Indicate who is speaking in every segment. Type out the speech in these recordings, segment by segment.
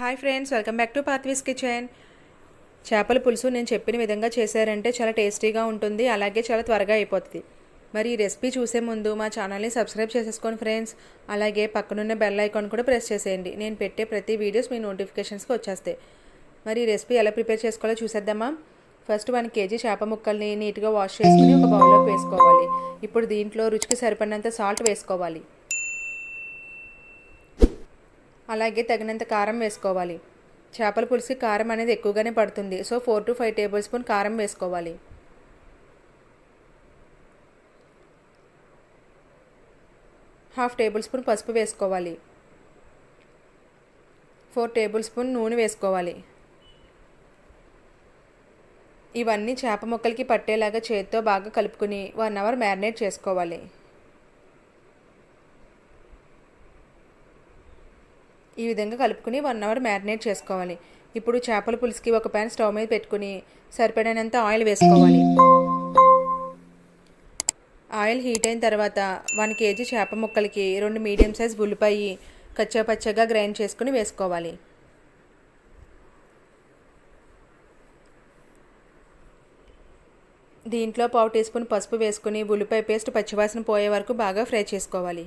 Speaker 1: Hi friends welcome back to Pathvi's kitchen. చేపల పులుసు నేను చెప్పిన విధంగా చేశారంటే చాలా టేస్టీగా ఉంటుంది అలాగే చాలా త్వరగా అయిపోతుంది మరి ఈ రెసిపీ చూసే ముందు మా ఛానల్ని సబ్స్క్రైబ్ చేసేసుకోండి ఫ్రెండ్స్. అలాగే పక్కనున్న బెల్ ఐకాన్ కూడా ప్రెస్ చేసేయండి. నేను పెట్టే ప్రతి వీడియోస్ మీ నోటిఫికేషన్స్కి వచ్చేస్తాయి. మరి ఈ రెసిపీ ఎలా ప్రిపేర్ చేసుకోవాలో చూసేద్దామా? ఫస్ట్ వన్ కేజీ చేప ముక్కల్ని నీట్గా వాష్ చేసుకుని ఒక బౌల్లోకి వేసుకోవాలి. ఇప్పుడు దీంట్లో రుచికి సరిపడినంత సాల్ట్ వేసుకోవాలి. అలాగే తగినంత కారం వేసుకోవాలి. చేపల పులుసుకి కారం అనేది ఎక్కువగానే పడుతుంది. So four to five tablespoon కారం వేసుకోవాలి. హాఫ్ టేబుల్ స్పూన్ పసుపు వేసుకోవాలి. ఫోర్ టేబుల్ స్పూన్ నూనె వేసుకోవాలి. ఇవన్నీ చేప ముక్కలకి పట్టేలాగా చేతితో బాగా కలుపుకుని వన్ అవర్ మ్యారినేట్ చేసుకోవాలి. ఈ విధంగా కలుపుకుని వన్ అవర్ మ్యారినేట్ చేసుకోవాలి. ఇప్పుడు చేపల పులుసుకి ఒక ప్యాన్ స్టవ్ మీద పెట్టుకుని సరిపడినంత ఆయిల్ వేసుకోవాలి. ఆయిల్ హీట్ అయిన తర్వాత వన్ కేజీ చేప ముక్కలకి రెండు మీడియం సైజ్ ఉల్లిపాయి కచ్చాపచ్చగా గ్రైండ్ చేసుకుని వేసుకోవాలి. దీంట్లో పావు టీ స్పూన్ పసుపు వేసుకుని ఉల్లిపాయ పేస్ట్ పచ్చివాసన పోయే వరకు బాగా ఫ్రై చేసుకోవాలి.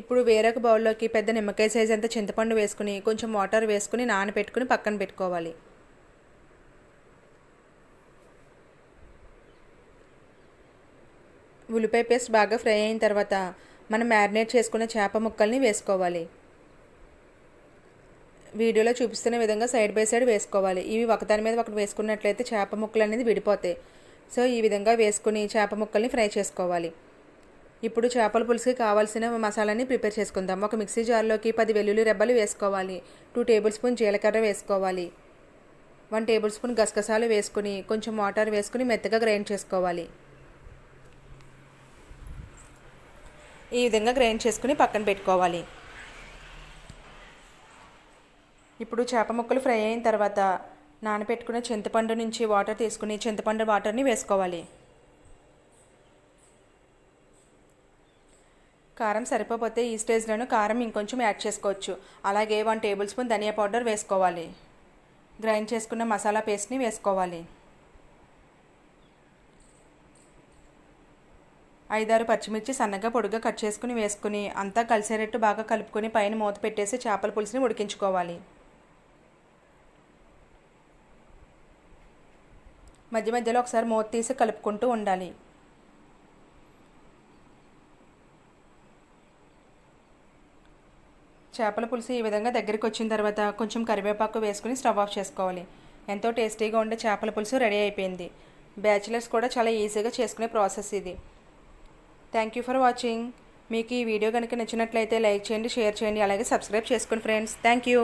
Speaker 1: ఇప్పుడు వేరొక బౌల్లోకి పెద్ద నిమ్మకాయ సైజ్ అంత చింతపండు వేసుకుని కొంచెం వాటర్ వేసుకుని నానబెట్టుకుని పక్కన పెట్టుకోవాలి. ఉల్లిపాయ పేస్ట్ బాగా ఫ్రై అయిన తర్వాత మనం మ్యారినేట్ చేసుకున్న చేప ముక్కల్ని వేసుకోవాలి. వీడియోలో చూపిస్తున్న విధంగా సైడ్ బై సైడ్ వేసుకోవాలి. ఇవి ఒకదాని మీద ఒకటి వేసుకున్నట్లయితే చేప ముక్కలు అనేది విడిపోతాయి. సో ఈ విధంగా వేసుకుని చేప ముక్కల్ని ఫ్రై చేసుకోవాలి. ఇప్పుడు చేపల పులుసుకి కావాల్సిన మసాలాని ప్రిపేర్ చేసుకుందాం. ఒక మిక్సీ జార్లోకి పది వెల్లుల్లి రెబ్బలు వేసుకోవాలి. టూ టేబుల్ స్పూన్ జీలకర్ర వేసుకోవాలి. వన్ టేబుల్ స్పూన్ గసగసాలు వేసుకుని కొంచెం వాటర్ వేసుకుని మెత్తగా గ్రైండ్ చేసుకోవాలి. ఈ విధంగా గ్రైండ్ చేసుకుని పక్కన పెట్టుకోవాలి. ఇప్పుడు చేప ముక్కలు ఫ్రై అయిన తర్వాత నానబెట్టుకున్న చింతపండు నుంచి వాటర్ తీసుకుని చింతపండు వాటర్ని వేసుకోవాలి. కారం సరిపోతే ఈ స్టేజ్లోనూ కారం ఇంకొంచెం యాడ్ చేసుకోవచ్చు. అలాగే వన్ టేబుల్ స్పూన్ ధనియా పౌడర్ వేసుకోవాలి. గ్రైండ్ చేసుకున్న మసాలా పేస్ట్ని వేసుకోవాలి. ఐదారు పచ్చిమిర్చి సన్నగా పొడుగా కట్ చేసుకుని వేసుకుని అంతా కలిసేటట్టు బాగా కలుపుకొని పైన మూత పెట్టేసి చేపల పులుసుని ఉడికించుకోవాలి. మధ్య మధ్యలో ఒకసారి మూత తీసి కలుపుకుంటూ ఉండాలి. చేపల పులుసు ఈ విధంగా దగ్గరికి వచ్చిన తర్వాత కొంచెం కరివేపాకు వేసుకుని స్టవ్ ఆఫ్ చేసుకోవాలి. ఎంతో టేస్టీగా ఉండే చేపల పులుసు రెడీ అయిపోయింది. బ్యాచిలర్స్ కూడా చాలా ఈజీగా చేసుకునే ప్రాసెస్ ఇది. థ్యాంక్ యూ ఫర్ వాచింగ్ మీకు ఈ వీడియో కనుక నచ్చినట్లయితే లైక్ చేయండి షేర్ చేయండి అలాగే సబ్స్క్రైబ్ చేసుకోండి ఫ్రెండ్స్. Thank you